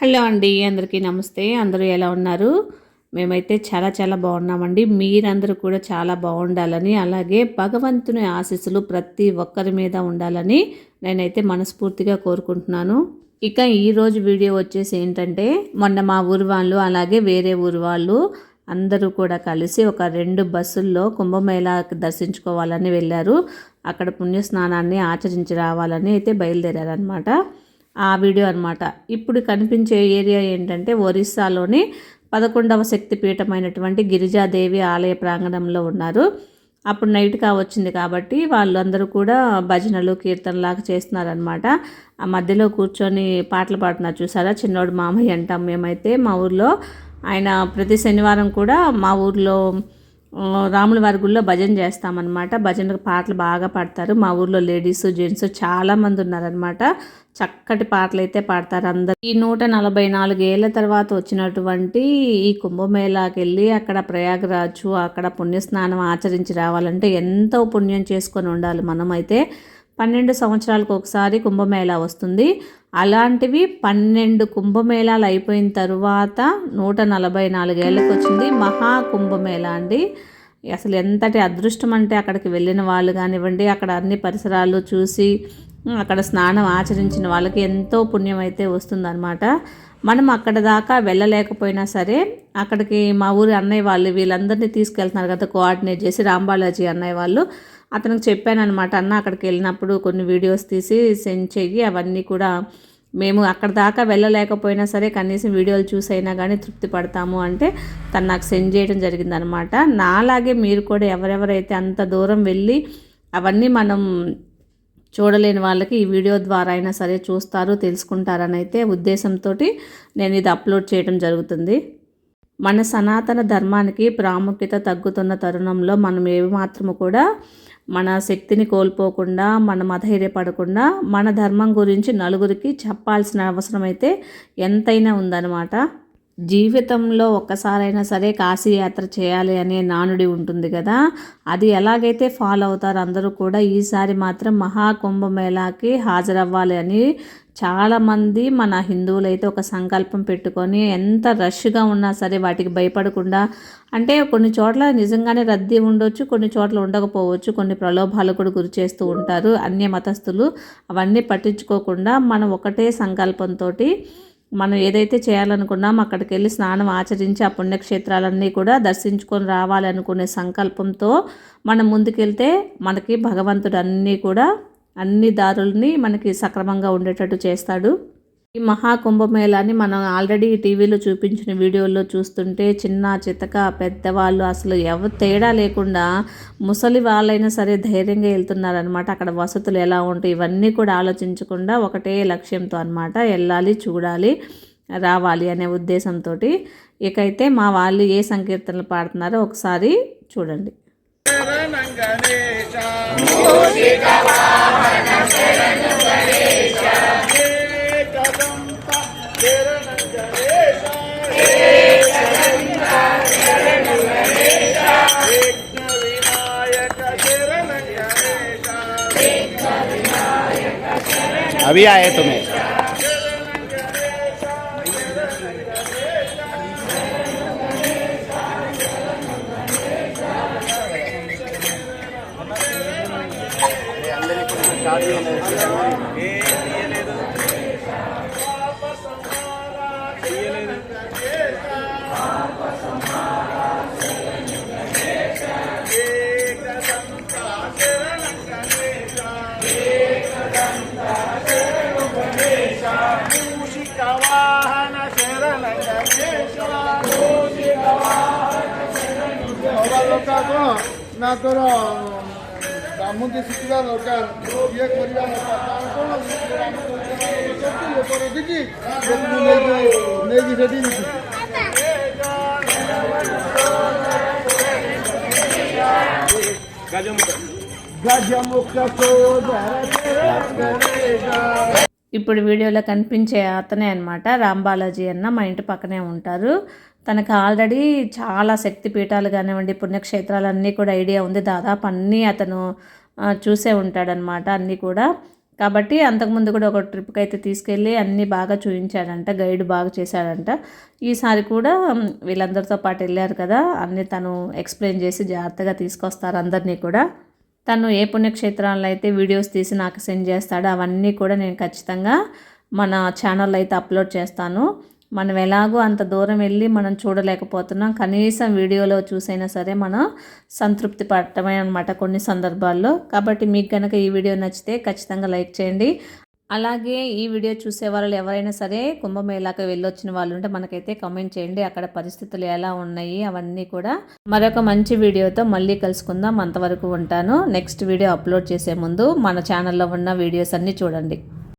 Hello అండి అందరికీ నమస్తే. అందరూ ఎలా ఉన్నారు? మేమైతే చాలా చాలా బాగున్నామండి. మీరందరూ కూడా చాలా బాగుండాలని అలాగే భగవంతుని ఆశీస్సులు ప్రతి ఒక్కరి మీద ఉండాలని నేనైతే మనస్ఫూర్తిగా కోరుకుంటున్నాను. ఇక ఈరోజు వీడియో వచ్చేసి ఏంటంటే మొన్న మా ఊరు వాళ్ళు అలాగే వేరే ఊరు వాళ్ళు అందరూ కూడా కలిసి ఒక రెండు బస్సుల్లో కుంభమేళా దర్శించుకోవాలని వెళ్ళారు. అక్కడ పుణ్యస్నానాన్ని ఆచరించి రావాలని అయితే బయలుదేరారనమాట ఆ వీడియో అనమాట ఇప్పుడు కనిపించే ఏరియా ఏంటంటే ఒరిస్సాలోని పదకొండవ శక్తిపీఠమైనటువంటి గిరిజాదేవి ఆలయ ప్రాంగణంలో ఉన్నారు. అప్పుడు నైట్గా వచ్చింది కాబట్టి వాళ్ళందరూ కూడా భజనలు కీర్తనలాగా చేస్తున్నారనమాట ఆ మధ్యలో కూర్చొని పాటలు పాడుతున్నారు చూసారా? చిన్నోడు మామయ్య అంటాం మేమైతే మా ఊర్లో. ఆయన ప్రతి శనివారం కూడా మా ఊర్లో రాముల వారి గుళ్ళో భజన చేస్తామన్నమాట. భజన పాటలు బాగా పాడతారు. మా ఊర్లో లేడీస్ జెంట్స్ చాలామంది ఉన్నారనమాట చక్కటి పాటలు అయితే పాడతారు అందరు. ఈ నూట నలభై నాలుగు ఏళ్ళ తర్వాత వచ్చినటువంటి ఈ కుంభమేళాకి వెళ్ళి అక్కడ ప్రయాగరాజు అక్కడ పుణ్యస్నానం ఆచరించి రావాలంటే ఎంతో పుణ్యం చేసుకొని ఉండాలి మనమైతే. పన్నెండు సంవత్సరాలకు ఒకసారి కుంభమేళా వస్తుంది. అలాంటివి పన్నెండు కుంభమేళాలు అయిపోయిన తరువాత నూట నలభై నాలుగేళ్ళకి వచ్చింది మహా కుంభమేళా అండి. అసలు ఎంతటి అదృష్టం అంటే అక్కడికి వెళ్ళిన వాళ్ళు కానివ్వండి అక్కడ అన్ని పరిసరాలు చూసి అక్కడ స్నానం ఆచరించిన వాళ్ళకి ఎంతో పుణ్యం అయితే వస్తుందన్నమాట. మనం అక్కడ దాకా వెళ్ళలేకపోయినా సరే అక్కడికి మా ఊరి అన్నయ్య వాళ్ళు వీళ్ళందరినీ తీసుకెళ్తున్నారు కదా కోఆర్డినేట్ చేసి రాంబాలాజీ అన్నయ్య వాళ్ళు. అతనికి చెప్పాను అనమాట అన్న అక్కడికి వెళ్ళినప్పుడు కొన్ని వీడియోస్ తీసి సెండ్ చెయ్యి అవన్నీ కూడా మేము అక్కడ దాకా వెళ్ళలేకపోయినా సరే కనీసం వీడియోలు చూసైనా కానీ తృప్తి పడతాము అంటే తను నాకు సెండ్ చేయడం జరిగిందనమాట నాలాగే మీరు కూడా ఎవరెవరైతే అంత దూరం వెళ్ళి అవన్నీ మనం చూడలేని వాళ్ళకి ఈ వీడియో ద్వారా అయినా సరే చూస్తారు తెలుసుకుంటారని అయితే ఉద్దేశంతో నేను ఇది అప్లోడ్ చేయడం జరుగుతుంది. మన సనాతన ధర్మానికి ప్రాముఖ్యత తగ్గుతున్న తరుణంలో మనం ఏమాత్రము కూడా మన శక్తిని కోల్పోకుండా మనం అధైర్యపడకుండా మన ధర్మం గురించి నలుగురికి చెప్పాల్సిన అవసరం అయితే ఎంతైనా ఉందన్నమాట. జీవితంలో ఒక్కసారైనా సరే కాశీయాత్ర చేయాలి అనే నానుడి ఉంటుంది కదా అది ఎలాగైతే ఫాలో అవుతారో అందరూ కూడా ఈసారి మాత్రం మహాకుంభమేళాకి హాజరవ్వాలి అని చాలామంది మన హిందువులు అయితే ఒక సంకల్పం పెట్టుకొని ఎంత రష్గా ఉన్నా సరే వాటికి భయపడకుండా అంటే కొన్ని చోట్ల నిజంగానే రద్దీ ఉండొచ్చు కొన్ని చోట్ల ఉండకపోవచ్చు కొన్ని ప్రలోభాలు కూడా గురి చేస్తూ ఉంటారు అన్య మతస్థులు అవన్నీ పట్టించుకోకుండా మనం ఒకటే సంకల్పంతో మనం ఏదైతే చేయాలనుకున్నాం అక్కడికి వెళ్ళి స్నానం ఆచరించి ఆ పుణ్యక్షేత్రాలన్నీ కూడా దర్శించుకొని రావాలనుకునే సంకల్పంతో మనం ముందుకెళ్తే మనకి భగవంతుడు అన్నీ కూడా అన్ని దారుల్ని మనకి సక్రమంగా ఉండేటట్టు చేస్తాడు. ఈ మహాకుంభమేళాని మనం ఆల్రెడీ టీవీలో చూపించిన వీడియోల్లో చూస్తుంటే చిన్న చితక పెద్దవాళ్ళు అసలు ఎవ తేడా లేకుండా ముసలి వాళ్ళైనా సరే ధైర్యంగా వెళ్తున్నారనమాట అక్కడ వసతులు ఎలా ఉంటాయి ఇవన్నీ కూడా ఆలోచించకుండా ఒకటే లక్ష్యంతో అనమాట వెళ్ళాలి చూడాలి రావాలి అనే ఉద్దేశంతో ఇకైతే మా వాళ్ళు ఏ సంకీర్తనలు పాడుతున్నారో ఒకసారి చూడండి. अभी आए तुम्हें Gracias. ଶରଣ ନା ତୋର ଆମକୁ ଶିଖିବା ଦରକାର ଇଏ କରିବା ଦରକାର କ'ଣ ଲୋକ ରଖିଛି ନେଇକି ନେଇକି ସେଠି గజముఖ సోదర ఇప్పుడు వీడియోలో కనిపించే అతనే అనమాట రాంబాలాజీ అన్న మా ఇంటి పక్కనే ఉంటారు తనకు ఆల్రెడీ చాలా శక్తిపీఠాలు కానివ్వండి పుణ్యక్షేత్రాలు అన్నీ కూడా ఐడియా ఉంది. దాదాపు అన్నీ అతను చూసే ఉంటాడనమాట అన్నీ కూడా. కాబట్టి అంతకుముందు కూడా ఒక ట్రిప్కి అయితే తీసుకెళ్ళి అన్నీ బాగా చూపించాడంట గైడ్ బాగా చేశాడంట. ఈసారి కూడా వీళ్ళందరితో పాటు వెళ్ళారు కదా అన్నీ తను ఎక్స్ప్లెయిన్ చేసి జాగ్రత్తగా తీసుకొస్తారు అందరినీ కూడా. తను ఏ పుణ్యక్షేత్రాల్లో అయితే వీడియోస్ తీసి నాకు సెండ్ చేస్తాడో అవన్నీ కూడా నేను ఖచ్చితంగా మన ఛానల్లో అయితే అప్లోడ్ చేస్తాను. మనం ఎలాగో అంత దూరం వెళ్ళి మనం చూడలేకపోతున్నాం. కనీసం వీడియోలో చూసైనా సరే మనం సంతృప్తి పడటమే అనమాట కొన్ని సందర్భాల్లో. కాబట్టి మీకు కనుక ఈ వీడియో నచ్చితే ఖచ్చితంగా లైక్ చేయండి. అలాగే ఈ వీడియో చూసే వాళ్ళు ఎవరైనా సరే కుంభమేళాకు వెళ్ళొచ్చిన వాళ్ళు ఉంటే మనకైతే కామెంట్ చేయండి. అక్కడ పరిస్థితులు ఎలా ఉన్నాయి అవన్నీ కూడా మరొక మంచి వీడియోతో మళ్ళీ కలుసుకుందాం. అంతవరకు ఉంటాను. నెక్స్ట్ వీడియో అప్లోడ్ చేసే ముందు మన ఛానల్లో ఉన్న వీడియోస్ అన్నీ చూడండి.